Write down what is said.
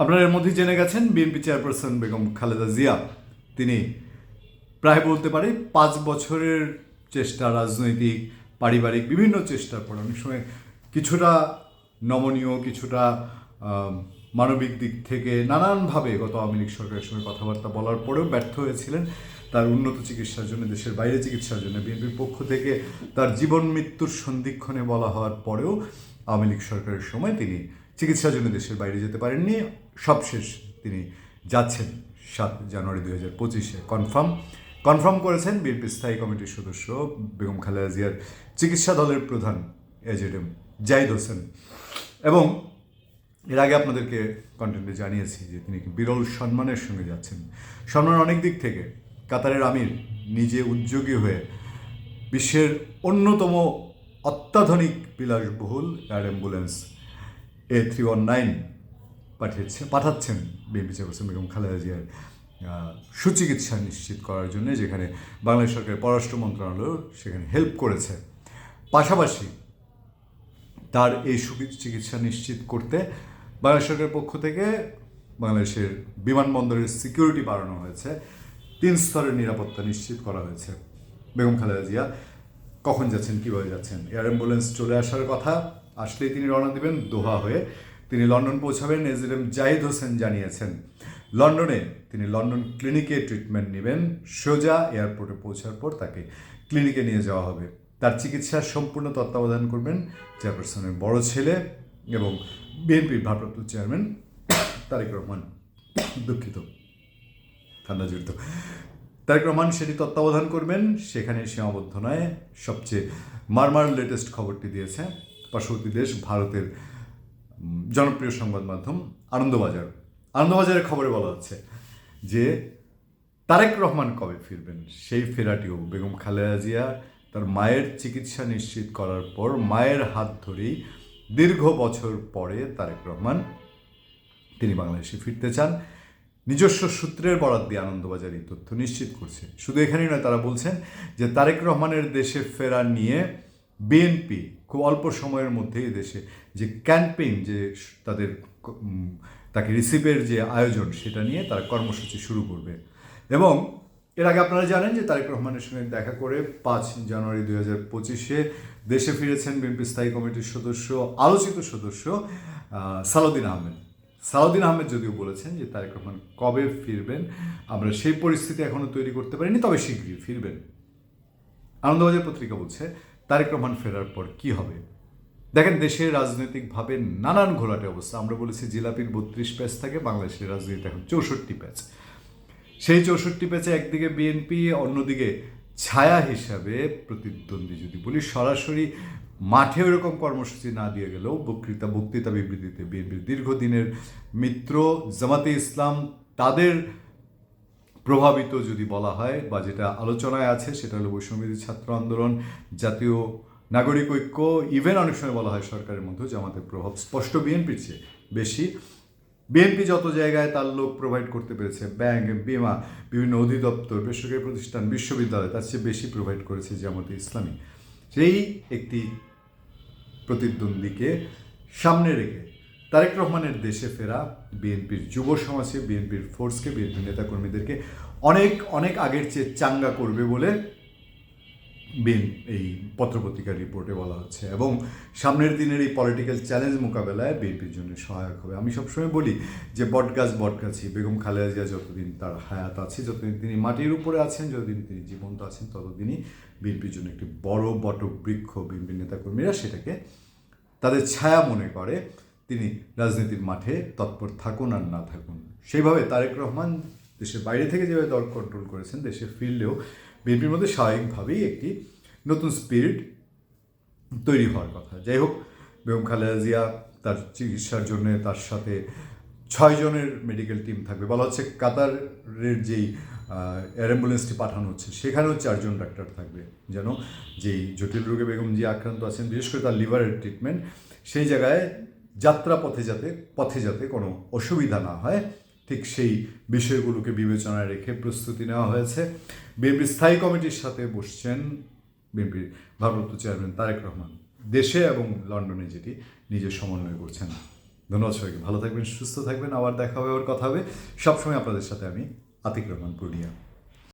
আপনারা এর মধ্যে জেনে গেছেন, বিএনপি চেয়ারপারসন বেগম খালেদা জিয়া। তিনি প্রায় বলতে পারি পাঁচ বছরের চেষ্টা, রাজনৈতিক, পারিবারিক বিভিন্ন চেষ্টার পর অনেক সময় কিছুটা নমনীয়, কিছুটা মানবিক দিক থেকে নানানভাবে গত আওয়ামী লীগ সরকারের সঙ্গে কথাবার্তা বলার পরেও ব্যর্থ হয়েছিলেন। তার উন্নত চিকিৎসার জন্য, দেশের বাইরে চিকিৎসার জন্য বিএনপির পক্ষ থেকে তার জীবন মৃত্যুর সন্ধিক্ষণে বলা হওয়ার পরেও আওয়ামী লীগ সরকারের সময় তিনি চিকিৎসার জন্য দেশের বাইরে যেতে পারেননি। সবশেষ তিনি যাচ্ছেন সাত জানুয়ারি দুই হাজার পঁচিশে। কনফার্ম। কনফার্ম করেছেন বিএনপি স্থায়ী কমিটির সদস্য বেগম খালেদা জিয়ার চিকিৎসা দলের প্রধান এজেডএম জাহিদ হোসেন। এবং এর আগে আপনাদেরকে কন্টেন্টে জানিয়েছি যে তিনি বিরল সম্মানের সঙ্গে যাচ্ছেন। সম্মান অনেক দিক থেকে। কাতারের আমির নিজে উদ্যোগী হয়ে বিশ্বের অন্যতম অত্যাধুনিক বিলাসবহুল air ambulance A three one nine পাঠিয়েছে পাঠাচ্ছেন বিএনপি চেয়ারপারসন বেগম খালেদা জিয়ার সুচিকিৎসা নিশ্চিত করার জন্য, যেখানে বাংলাদেশ সরকারের পররাষ্ট্র মন্ত্রণালয় সেখানে হেল্প করেছে। পাশাপাশি তার এই চিকিৎসা নিশ্চিত করতে বাংলাদেশ সরকারের পক্ষ থেকে বাংলাদেশের বিমানবন্দরের সিকিউরিটি বাড়ানো হয়েছে। তিন স্তরের নিরাপত্তা নিশ্চিত করা হয়েছে। বেগম খালেদা জিয়া কখন যাচ্ছেন, কীভাবে যাচ্ছেন? এয়ার অ্যাম্বুলেন্স চলে আসার কথা। আসলেই তিনি রওনা দিবেন দোহা হয়ে। তিনি লন্ডন পৌঁছাবেন এজিএম জাহিদ হোসেন জানিয়েছেন। লন্ডনে তিনি লন্ডন ক্লিনিকে ট্রিটমেন্ট নেবেন। সোজা এয়ারপোর্টে পৌঁছার পর তাকে ক্লিনিকে নিয়ে যাওয়া হবে। তার চিকিৎসার সম্পূর্ণ তত্ত্বাবধান করবেন চেয়ারপারসনের বড় ছেলে এবং বিএনপির ভারপ্রাপ্ত চেয়ারম্যান তারেক রহমান। দুঃখিত, ঠান্ডা জড়িত। তারেক রহমান সেটি তত্ত্বাবধান করবেন। সেখানে সীমাবদ্ধ নয়। সবচেয়ে মারমার লেটেস্ট খবরটি দিয়েছে। পার্শ্ববর্তী দেশ ভারতের জনপ্রিয় সংবাদ মাধ্যম আনন্দবাজার। আনন্দবাজারের খবরে বলা হচ্ছে যে তারেক রহমান কবে ফিরবেন? সেই ফেরাটিও বেগম খালেদা জিয়া তার মায়ের চিকিৎসা নিশ্চিত করার পর মায়ের হাত ধরেই দীর্ঘ বছর পরে তারেক রহমান তিনি বাংলাদেশে ফিরতে চান। নিজস্ব সূত্রের বরাদ দিয়ে আনন্দবাজার এই তথ্য নিশ্চিত করছে। শুধু এখানেই নয়, তারা বলছেন যে তারেক রহমানের দেশে ফেরা নিয়ে বিএনপি খুব অল্প সময়ের মধ্যেই দেশে যে ক্যাম্পেইন যে তাদের তাকে রিসিভের যে আয়োজন সেটা নিয়ে তারা কর্মসূচি শুরু করবে। এবং এর আগে আপনারা জানেন যে তারেক রহমানের সঙ্গে দেখা করে পাঁচ জানুয়ারি দুই হাজার পঁচিশে দেশে ফিরেছেন বিএনপি স্থায়ী কমিটির সদস্য, আলোচিত সদস্য সালাউদ্দিন আহমেদ। সালাউদ্দিন আহমেদ যদিও বলেছেন যে তারেক রহমান কবে ফিরবেন, আমরা সেই পরিস্থিতি এখনও তৈরি করতে পারিনি, তবে শীঘ্রই ফিরবেন। আনন্দবাজার পত্রিকা বলছে তারেক রহমান ফেরার পর কি হবে? দেখেন, দেশের রাজনৈতিকভাবে নানান ঘোলাটে অবস্থা। আমরা বলেছি জিলাপির বত্রিশ প্যাচ থাকে, বাংলাদেশের রাজনীতিতে এখন চৌষট্টি প্যাচ। সেই চৌষট্টি প্যাচে একদিকে বিএনপি, অন্যদিকে ছায়া হিসাবে প্রতিদ্বন্দ্বী। যদি বলি, সরাসরি মাঠে ওরকম কর্মসূচি না দিয়ে গেলেও বক্তৃতা বক্তৃতা বিবৃতিতে বিএনপির দীর্ঘদিনের মিত্র জামাতে ইসলাম, তাদের প্রভাবিত যদি বলা হয় বা যেটা আলোচনায় আছে, সেটা হলো বৈষম্যবিধি ছাত্র আন্দোলন, জাতীয় নাগরিক ঐক্য ইভেন অনেক সময় বলা হয় সরকারের মধ্যে জামাতের প্রভাব স্পষ্ট বিএনপির চেয়ে বেশি। বিএনপি যত জায়গায় তার লোক প্রোভাইড করতে পেরেছে ব্যাংক বিমা, বিভিন্ন অধিদপ্তর, বেসরকারি প্রতিষ্ঠান, বিশ্ববিদ্যালয়, তার চেয়ে বেশি প্রোভাইড করেছে জামাতে ইসলামী। সেই একটি প্রতিদ্বন্দ্বীকে সামনে রেখে তারেক রহমানের দেশে ফেরা বিএনপির যুব সমাজকে, বিএনপির ফোর্সকে, বিএনপি নেতাকর্মীদেরকে অনেক অনেক আগের চেয়ে চাঙ্গা করবে বলে বিএন, এই পত্রপত্রিকার রিপোর্টে বলা হচ্ছে এবং সামনের দিনের এই পলিটিক্যাল চ্যালেঞ্জ মোকাবেলায় বিএনপির জন্য সহায়ক হবে। আমি সবসময় বলি যে বটগাছ বটগাছি বেগম খালেদা জিয়া যতদিন তার হায়াত আছে, যতদিন তিনি মাটির উপরে আছেন, যতদিন তিনি জীবন্ত আছেন, ততদিনই বিএনপির জন্য একটি বড় বট বৃক্ষ বিএনপির নেতাকর্মীরা সেটাকে তাদের ছায়া মনে করে। তিনি রাজনীতির মাঠে তৎপর থাকুন আর না থাকুন। সেইভাবে তারেক রহমান দেশের বাইরে থেকে যেভাবে দল কন্ট্রোল করেছেন দেশে ফিরলেও বিএনপির মধ্যে স্বাভাবিকভাবেই একটি নতুন স্পিরিট তৈরি হওয়ার কথা। যাই হোক, বেগম খালেদা জিয়া তার চিকিৎসার জন্য তার সাথে ছয় জনের মেডিকেল টিম থাকবে। বলা হচ্ছে কাতারের যেই অ্যাম্বুলেন্সটি পাঠানো হচ্ছে, সেখানেও চারজন ডাক্তার থাকবে। যেন যেই জটিল রোগে বেগম যে আক্রান্ত আছেন, বিশেষ করে তার লিভারের ট্রিটমেন্ট সেই জায়গায় যাত্রা পথে যাতে পথে যাতে কোনো অসুবিধা না হয়, ঠিক সেই বিষয়গুলোকে বিবেচনায় রেখে প্রস্তুতি নেওয়া হয়েছে। বিএনপির স্থায়ী কমিটির সাথে বসছেন বিএনপির ভারপ্রাপ্ত চেয়ারম্যান তারেক রহমান। দেশে এবং লন্ডনে যেটি নিজে সমন্বয় করছেন। ধন্যবাদ সবাইকে। ভালো থাকবেন, সুস্থ থাকবেন। আবার দেখা হবে ওর কথা হবে। সবসময় আপনাদের সাথে আমি আতিক রহমান, পূর্ণিয়া।